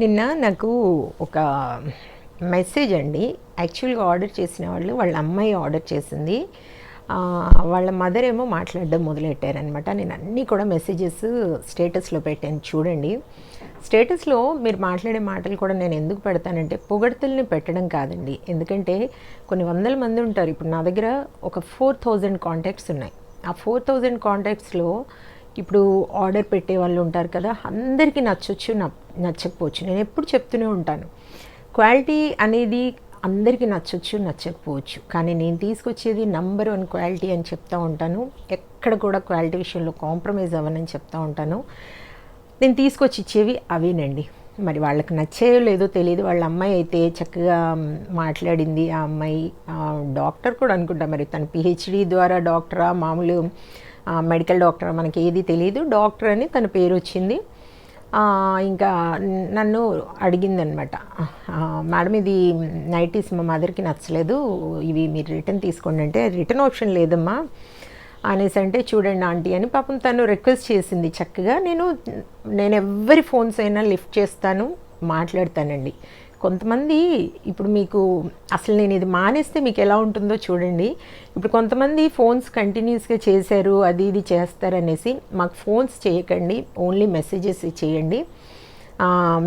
నిన్న నాకు ఒక మెసేజ్ అండి. యాక్చువల్గా ఆర్డర్ చేసిన వాళ్ళు వాళ్ళ అమ్మాయి ఆర్డర్ చేసింది. వాళ్ళ మదర్ ఏమో మాట్లాడడం మొదలెట్టారనమాట నేను అన్నీ కూడా మెసేజెస్ స్టేటస్లో పెట్టాను. చూడండి. స్టేటస్లో మీరు మాట్లాడే మాటలు కూడా నేను ఎందుకు పెడతానంటే పొగడ్తల్ని పెట్టడం కాదండి. ఎందుకంటే కొన్ని వందల మంది ఉంటారు. ఇప్పుడు నా దగ్గర ఒక ఫోర్ థౌజండ్ కాంటాక్ట్స్ ఉన్నాయి. ఆ ఫోర్ థౌజండ్ కాంటాక్ట్స్లో ఇప్పుడు ఆర్డర్ పెట్టే వాళ్ళు ఉంటారు కదా అందరికీ నచ్చొచ్చు నచ్చకపోవచ్చు. నేను ఎప్పుడు చెప్తూనే ఉంటాను. క్వాలిటీ అనేది అందరికీ నచ్చొచ్చు నచ్చకపోవచ్చు. కానీ నేను తీసుకొచ్చేది నంబర్ వన్ క్వాలిటీ అని చెప్తూ ఉంటాను. ఎక్కడ కూడా క్వాలిటీ విషయంలో కాంప్రమైజ్ అవ్వనని చెప్తూ ఉంటాను. నేను తీసుకొచ్చి ఇచ్చేవి అవేనండి. మరి వాళ్ళకి నచ్చేయో లేదో తెలియదు. వాళ్ళ అమ్మాయి అయితే చక్కగా మాట్లాడింది. ఆ అమ్మాయి డాక్టర్ కూడా అనుకుంటా మరి తన పిహెచ్డి ద్వారా డాక్టరా? మామూలు మెడికల్ డాక్టర్ మనకి ఏది తెలియదు డాక్టర్ అని తన పేరు వచ్చింది. ఇంకా నన్ను అడిగిందనమాట. మేడం ఇది నైటీస్ మా మదర్కి నచ్చలేదు. ఇవి మీరు రిటర్న్ తీసుకోండి అంటే రిటర్న్ ఆప్షన్ లేదమ్మా అనేసి అంటే చూడండి ఆంటీ అని పాపం తను రిక్వెస్ట్ చేసింది. చక్కగా నేను నేను ఎవరి ఫోన్స్ అయినా లిఫ్ట్ చేస్తాను మాట్లాడతానండి. కొంతమంది ఇప్పుడు మీకు అసలు నేను ఇది మానేస్తే మీకు ఎలా ఉంటుందో చూడండి. ఇప్పుడు కొంతమంది ఫోన్స్ కంటిన్యూస్గా చేశారు అది ఇది చేస్తారనేసి మాకు ఫోన్స్ చేయకండి ఓన్లీ మెసేజెస్ చేయండి.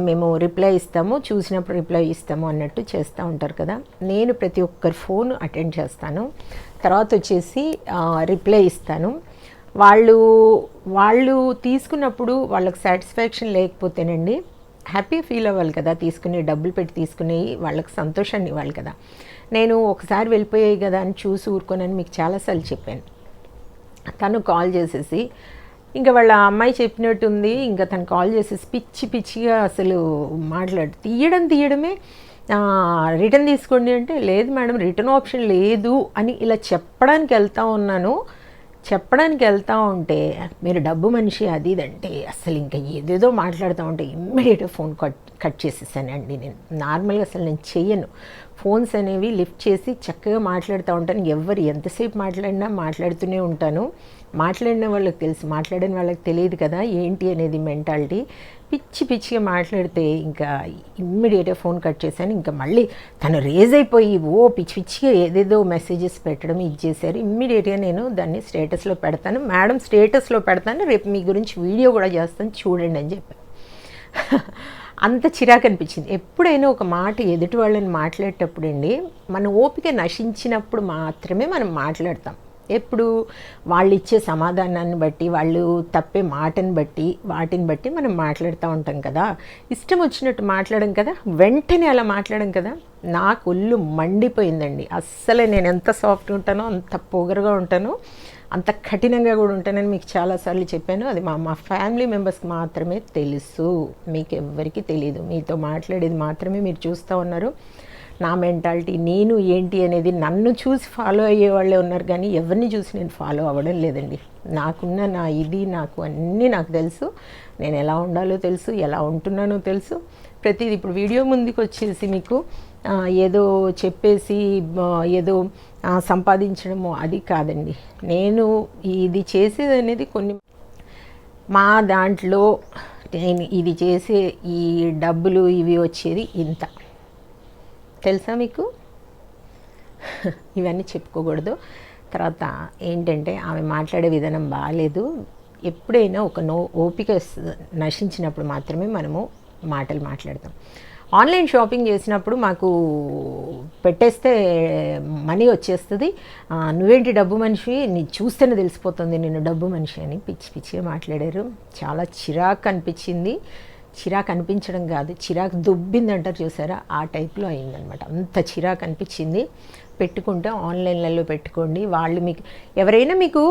మేము రిప్లై ఇస్తాము చూసినప్పుడు రిప్లై ఇస్తాము అన్నట్టు చేస్తూ ఉంటారు కదా. నేను ప్రతి ఒక్కరి ఫోన్ అటెండ్ చేస్తాను. తర్వాత వచ్చేసి రిప్లై ఇస్తాను. వాళ్ళు వాళ్ళు తీసుకున్నప్పుడు వాళ్ళకి సాటిస్ఫాక్షన్ లేకపోతేనండి హ్యాపీ ఫీల్ అవ్వాలి కదా తీసుకుని డబ్బులు పెట్టి తీసుకుని వాళ్ళకి సంతోషాన్ని ఇవ్వాలి కదా. నేను ఒకసారి వెళ్ళిపోయాయి కదా అని చూసి ఊరుకోనని మీకు చాలాసార్లు చెప్పాను. తను కాల్ చేసేసి ఇంకా వాళ్ళ అమ్మాయి చెప్పినట్టుంది ఇంకా తను కాల్ చేసేసి పిచ్చి పిచ్చిగా అసలు మాట్లాడు తీయడం తీయడమే రిటర్న్ తీసుకోండి అంటే లేదు మేడం రిటర్న్ ఆప్షన్ లేదు అని ఇలా చెప్పడానికి వెళ్తా ఉన్నాను. చెప్పడానికి వెళ్తా ఉంటే మీరు డబ్బు మనిషి అది ఇది అంటే అసలు ఇంకా ఏదేదో మాట్లాడుతూ ఉంటే ఇమ్మీడియట్ ఫోన్ కట్ కట్ చేసేసానండి నేను. నార్మల్గా అసలు నేను చెయ్యను. ఫోన్స్ అనేవి లిఫ్ట్ చేసి చక్కగా మాట్లాడుతూ ఉంటాను. ఎవరు ఎంతసేపు మాట్లాడినా మాట్లాడుతూనే ఉంటాను. మాట్లాడిన వాళ్ళకి తెలుసు మాట్లాడిన వాళ్ళకి తెలియదు కదా ఏంటి అనేది మెంటాలిటీ. పిచ్చి పిచ్చిగా మాట్లాడితే ఇంకా ఇమ్మీడియట్గా ఫోన్ కట్ చేశాను. ఇంకా మళ్ళీ తను రేజ్ అయిపోయి ఓ పిచ్చి పిచ్చిగా ఏదేదో మెసేజెస్ పెట్టడం ఇది చేశారు. ఇమ్మీడియట్గా నేను దాన్ని స్టేటస్లో పెడతాను. మేడం స్టేటస్లో పెడతాను. రేపు మీ గురించి వీడియో కూడా చేస్తాను. చూడండి అని చెప్పాను. అంత చిరాకు అనిపించింది. ఎప్పుడైనా ఒక మాట ఎదుటి వాళ్ళని మాట్లాడేటప్పుడు అండి మన ఓపిక నశించినప్పుడు మాత్రమే మనం మాట్లాడతాం. ఎప్పుడు వాళ్ళు ఇచ్చే సమాధానాన్ని బట్టి వాళ్ళు తప్పే మాటని బట్టి వాటిని బట్టి మనం మాట్లాడుతూ ఉంటాం కదా. ఇష్టం వచ్చినట్టు మాట్లాడడం కదా వెంటనే అలా మాట్లాడడం కదా. నాకు ఒళ్ళు మండిపోయిందండి. అస్సలే నేను ఎంత సాఫ్ట్ ఉంటానో అంత పొగరుగా ఉంటానో అంత కఠినంగా కూడా ఉంటానని మీకు చాలాసార్లు చెప్పాను. అది మా మా ఫ్యామిలీ మెంబర్స్కి మాత్రమే తెలుసు. మీకు ఎవ్వరికీ తెలియదు మీతో మాట్లాడేది మాత్రమే మీరు చూస్తూ ఉన్నారు. నా మెంటాలిటీ నేను ఏంటి అనేది నన్ను చూసి ఫాలో అయ్యే వాళ్ళే ఉన్నారు కానీ ఎవరిని చూసి నేను ఫాలో అవ్వడం లేదండి. నాకున్న నా ఇది నాకు అన్నీ నాకు తెలుసు. నేను ఎలా ఉండాలో తెలుసు ఎలా ఉంటున్నానో తెలుసు. ప్రతిది ఇప్పుడు వీడియో ముందుకు వచ్చేసి మీకు ఏదో చెప్పేసి ఏదో సంపాదించడము అది కాదండి. నేను ఇది చేసేది అనేది కొన్ని మా దాంట్లో నేను ఇది చేసే ఈ డబ్బులు ఇవి వచ్చేది ఇంత. తెలుసా మీకు? ఇవన్నీ చెప్పుకోకూడదు. తర్వాత ఏంటంటే ఆమె మాట్లాడే విధానం బాగాలేదు ఎప్పుడైనా ఒక నో ఓపిక నశించినప్పుడు మాత్రమే మనము మాటలు మాట్లాడతాం. ఆన్లైన్ షాపింగ్ చేసినప్పుడు మాకు పెట్టేస్తే మనీ వచ్చేస్తుంది. నువ్వేంటి డబ్బు మనిషి? నీ చూస్తేనే తెలిసిపోతుంది నేను డబ్బు మనిషి అని. పిచ్చి పిచ్చిగా మాట్లాడారు. చాలా చిరాకు అనిపించింది. చిరాకు అనిపించడం కాదు. చిరాకు దుబ్బింది అంటారు చూసారా? ఆ టైప్లో అయిందనమాట. అంత చిరాకు అనిపించింది. పెట్టుకుంటే ఆన్లైన్లలో పెట్టుకోండి. వాళ్ళు మీకు ఎవరైనా మీకు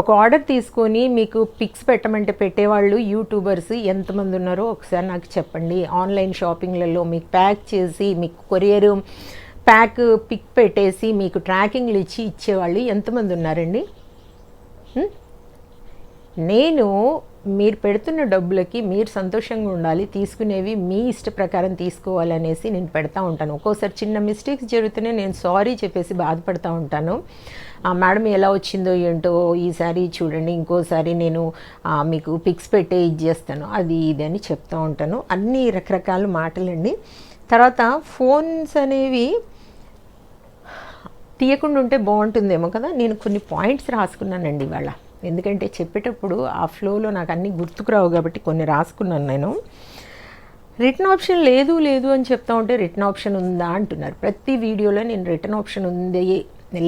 ఒక ఆర్డర్ తీసుకొని మీకు పిక్స్ పెట్టమంటే పెట్టేవాళ్ళు యూట్యూబర్స్ ఎంతమంది ఉన్నారో ఒకసారి నాకు చెప్పండి. ఆన్లైన్ షాపింగ్లలో మీకు ప్యాక్ చేసి మీకు కొరియర్ ప్యాక్ పిక్ పెట్టేసి మీకు ట్రాకింగ్లు ఇచ్చి ఇచ్చేవాళ్ళు ఎంతమంది ఉన్నారండి? నేను మీరు పెడుతున్న డబ్బులకి మీరు సంతోషంగా ఉండాలి తీసుకునేవి మీ ఇష్ట ప్రకారం తీసుకోవాలనేసి నేను పెడతా ఉంటాను. ఒక్కోసారి చిన్న మిస్టేక్స్ జరుగుతూనే నేను సారీ చెప్పేసి బాధపడతా ఉంటాను. ఆ మేడం ఎలా వచ్చిందో ఏంటో ఈసారి చూడండి ఇంకోసారి నేను మీకు పిక్స్ పెట్టే ఇది చేస్తాను. అది ఇది అని చెప్తూ ఉంటాను. అన్ని రకరకాల మాటలండి. తర్వాత ఫోన్స్ అనేవి తీయకుండా ఉంటే బాగుంటుందేమో కదా? నేను కొన్ని పాయింట్స్ రాసుకున్నానండి ఇవాళ. ఎందుకంటే చెప్పేటప్పుడు ఆ ఫ్లోలో నాకు అన్నీ గుర్తుకురావు కాబట్టి కొన్ని రాసుకున్నాను నేను. రిటర్న్ ఆప్షన్ లేదు లేదు అని చెప్తా ఉంటే రిటర్న్ ఆప్షన్ ఉందా అంటున్నారు. ప్రతి వీడియోలో నేను రిటర్న్ ఆప్షన్ ఉంది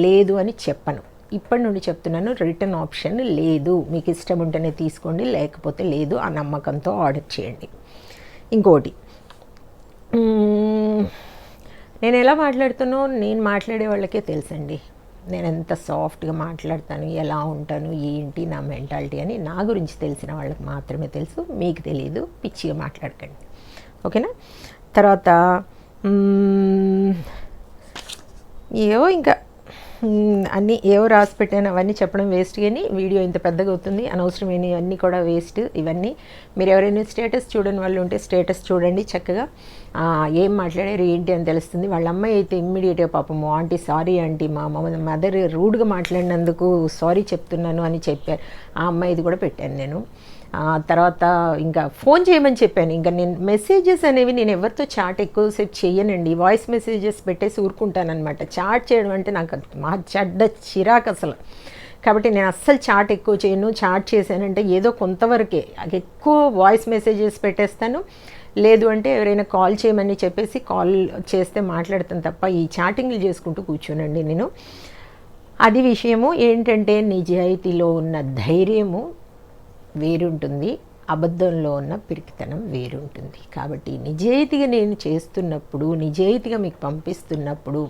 లేదు అని చెప్పను. ఇప్పటి నుండి చెప్తున్నాను రిటర్న్ ఆప్షన్ లేదు. మీకు ఇష్టం ఉంటేనే తీసుకోండి లేకపోతే లేదు ఆ నమ్మకంతో ఆర్డర్ చేయండి. ఇంకోటి నేను ఎలా మాట్లాడుతానో నేను మాట్లాడే వాళ్ళకే తెలుసండి. నేను ఎంత సాఫ్ట్గా మాట్లాడతాను ఎలా ఉంటాను ఏంటి నా మెంటాలిటీ అని నా గురించి తెలిసిన వాళ్ళకి మాత్రమే తెలుసు మీకు తెలియదు పిచ్చిగా మాట్లాడకండి. ఓకేనా? తర్వాత ఏవో ఇంకా అన్నీ ఏవో రాసి పెట్టాను అవన్నీ చెప్పడం వేస్ట్ కానీ వీడియో ఇంత పెద్దగా అవుతుంది అనవసరమైన అన్నీ కూడా వేస్ట్ ఇవన్నీ. మీరు ఎవరైనా స్టేటస్ చూడని వాళ్ళు ఉంటే స్టేటస్ చూడండి చక్కగా. ఏం మాట్లాడారు ఏంటి అని తెలుస్తుంది. వాళ్ళ అమ్మాయి అయితే ఇమ్మీడియట్గా పాపము ఆంటీ సారీ ఆంటీ మా మదర్ రూడ్గా మాట్లాడినందుకు సారీ చెప్తున్నాను అని చెప్పారు. ఆ అమ్మాయిది కూడా పెట్టాను నేను. తర్వాత ఇంకా ఫోన్ చేయమని చెప్పాను. ఇంకా నేను మెసేజెస్ అనేవి నేను ఎవరితో చాట్ ఎక్కువసేపు చేయనండి. వాయిస్ మెసేజెస్ పెట్టేసి ఊరుకుంటానమాట చాట్ చేయడం అంటే నాకు మా చెడ్డ చిరాకు అసలు. కాబట్టి నేను అస్సలు చాట్ ఎక్కువ చేయను. చాట్ చేశానంటే ఏదో కొంతవరకే అది ఎక్కువ వాయిస్ మెసేజెస్ పెట్టేస్తాను. లేదు అంటే ఎవరైనా కాల్ చేయమని చెప్పేసి కాల్ చేస్తే మాట్లాడతాను తప్ప ఈ చాటింగ్లు చేసుకుంటూ కూర్చోనండి నేను. అది విషయము ఏంటంటే నిజాయితీలో ఉన్న ధైర్యము వేరుంటుంది. అబద్ధంలో ఉన్న పిరికితనం వేరుంటుంది. కాబట్టి నిజాయితీగా నేను చేస్తున్నప్పుడు నిజాయితీగా మీకు పంపిస్తున్నప్పుడు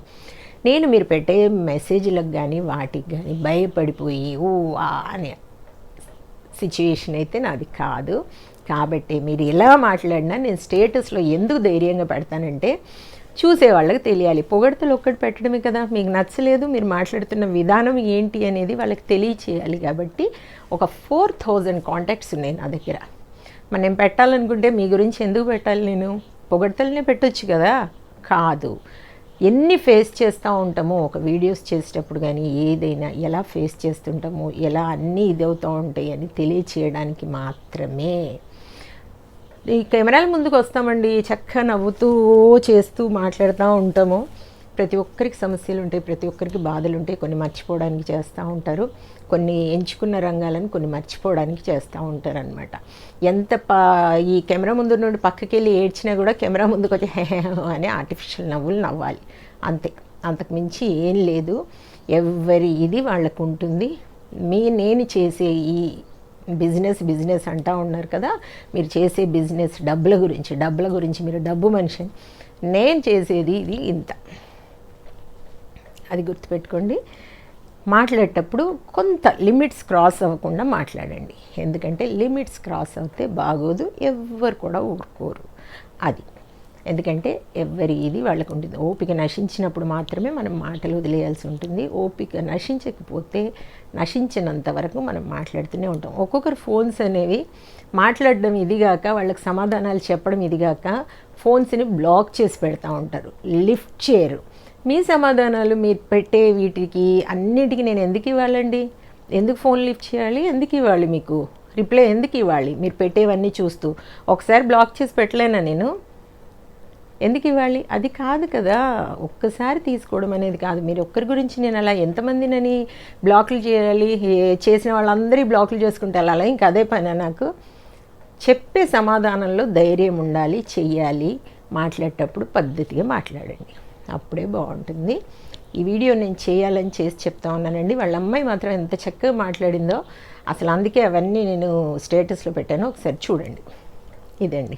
నేను మీరు పెట్టే మెసేజ్లకు కానీ వాటికి కానీ భయపడిపోయి ఓ అనే అని అయితే నాది కాదు. కాబట్టి మీరు ఎలా మాట్లాడినా నేను స్టేటస్లో ఎందుకు ధైర్యంగా పెడతానంటే చూసే వాళ్ళకి తెలియాలి. పొగడతలు ఒక్కటి పెట్టడమే కదా మీకు నచ్చలేదు మీరు మాట్లాడుతున్న విధానం ఏంటి అనేది వాళ్ళకి తెలియచేయాలి కాబట్టి ఒక ఫోర్ థౌజండ్ కాంటాక్ట్స్ ఉన్నాయి నా దగ్గర. మరి నేను పెట్టాలనుకుంటే మీ గురించి ఎందుకు పెట్టాలి నేను? పొగడతలనే పెట్టొచ్చు కదా? కాదు. ఎన్ని ఫేస్ చేస్తూ ఉంటామో ఒక వీడియోస్ చేసేటప్పుడు కానీ ఏదైనా ఎలా ఫేస్ చేస్తుంటామో ఎలా అన్నీ ఇదవుతూ ఉంటాయి అని తెలియచేయడానికి మాత్రమే. ఈ కెమెరాల ముందుకు వస్తామండి. చక్కగా నవ్వుతూ చేస్తూ మాట్లాడుతూ ఉంటాము. ప్రతి ఒక్కరికి సమస్యలు ఉంటాయి ప్రతి ఒక్కరికి బాధలు ఉంటాయి. కొన్ని మర్చిపోవడానికి చేస్తూ ఉంటారు. కొన్ని ఎంచుకున్న రంగాలను కొన్ని మర్చిపోవడానికి చేస్తూ ఉంటారు అనమాట ఎంత పా ఈ కెమెరా ముందు నుండి పక్కకి వెళ్ళి ఏడ్చినా కూడా కెమెరా ముందుకు వచ్చి హే అని ఆర్టిఫిషియల్ నవ్వులు నవ్వాలి. అంతే. అంతకు మించి ఏం లేదు. ఎవరి ఇది వాళ్ళకు ఉంటుంది మీ నేను చేసే ఈ బిజినెస్ బిజినెస్ అంటా ఉన్నారు కదా. మీరు చేసే బిజినెస్ డబ్బుల గురించి డబ్బుల గురించి మీరు డబ్బు మనిషి. నేను చేసేది ఇది ఇంత. అది గుర్తుపెట్టుకోండి. మాట్లాడేటప్పుడు కొంత లిమిట్స్ క్రాస్ అవ్వకుండా మాట్లాడండి. ఎందుకంటే లిమిట్స్ క్రాస్ అవుతే బాగోదు ఎవ్వరు కూడా ఊరుకోరు. అది. ఎందుకంటే ఎవరి ఇది వాళ్ళకు ఉంటుంది ఓపిక నశించినప్పుడు మాత్రమే మనం మాటలు వదిలేయాల్సి ఉంటుంది. ఓపిక నశించకపోతే నశించినంత వరకు మనం మాట్లాడుతూనే ఉంటాం. ఒక్కొక్కరు ఫోన్స్ అనేవి మాట్లాడడం ఇదిగాక వాళ్ళకి సమాధానాలు చెప్పడం ఇదిగాక ఫోన్స్ని బ్లాక్ చేసి పెడతా ఉంటారు. లిఫ్ట్ చేయరు. మీ సమాధానాలు మీరు పెట్టే వీటికి అన్నిటికీ నేను ఎందుకు ఇవ్వాలండి? ఎందుకు ఫోన్ లిఫ్ట్ చేయాలి? ఎందుకు ఇవ్వాలి మీకు? రిప్లై ఎందుకు ఇవ్వాలి? మీరు పెట్టేవన్నీ చూస్తూ. ఒకసారి బ్లాక్ చేసి పెట్టలేనా నేను? ఎందుకు ఇవ్వాలి? అది కాదు కదా. ఒక్కసారి తీసుకోవడం అనేది కాదు. మీరు ఒక్కరి గురించి నేను అలా ఎంతమందినని బ్లాక్లు చేయాలి చేసిన వాళ్ళందరి బ్లాక్లు చేసుకుంటే అలా ఇంకా అదే పని నాకు? చెప్పే సమాధానంలో ధైర్యం ఉండాలి చెయ్యాలి మాట్లాడేటప్పుడు పద్ధతిగా మాట్లాడండి. అప్పుడే బాగుంటుంది. ఈ వీడియో నేను చేయాలని చేసి చెప్తా ఉన్నానండి. వాళ్ళ అమ్మాయి మాత్రం ఎంత చక్కగా మాట్లాడిందో అసలు అందుకే అవన్నీ నేను స్టేటస్లో పెట్టాను. ఒకసారి చూడండి. ఇదండి.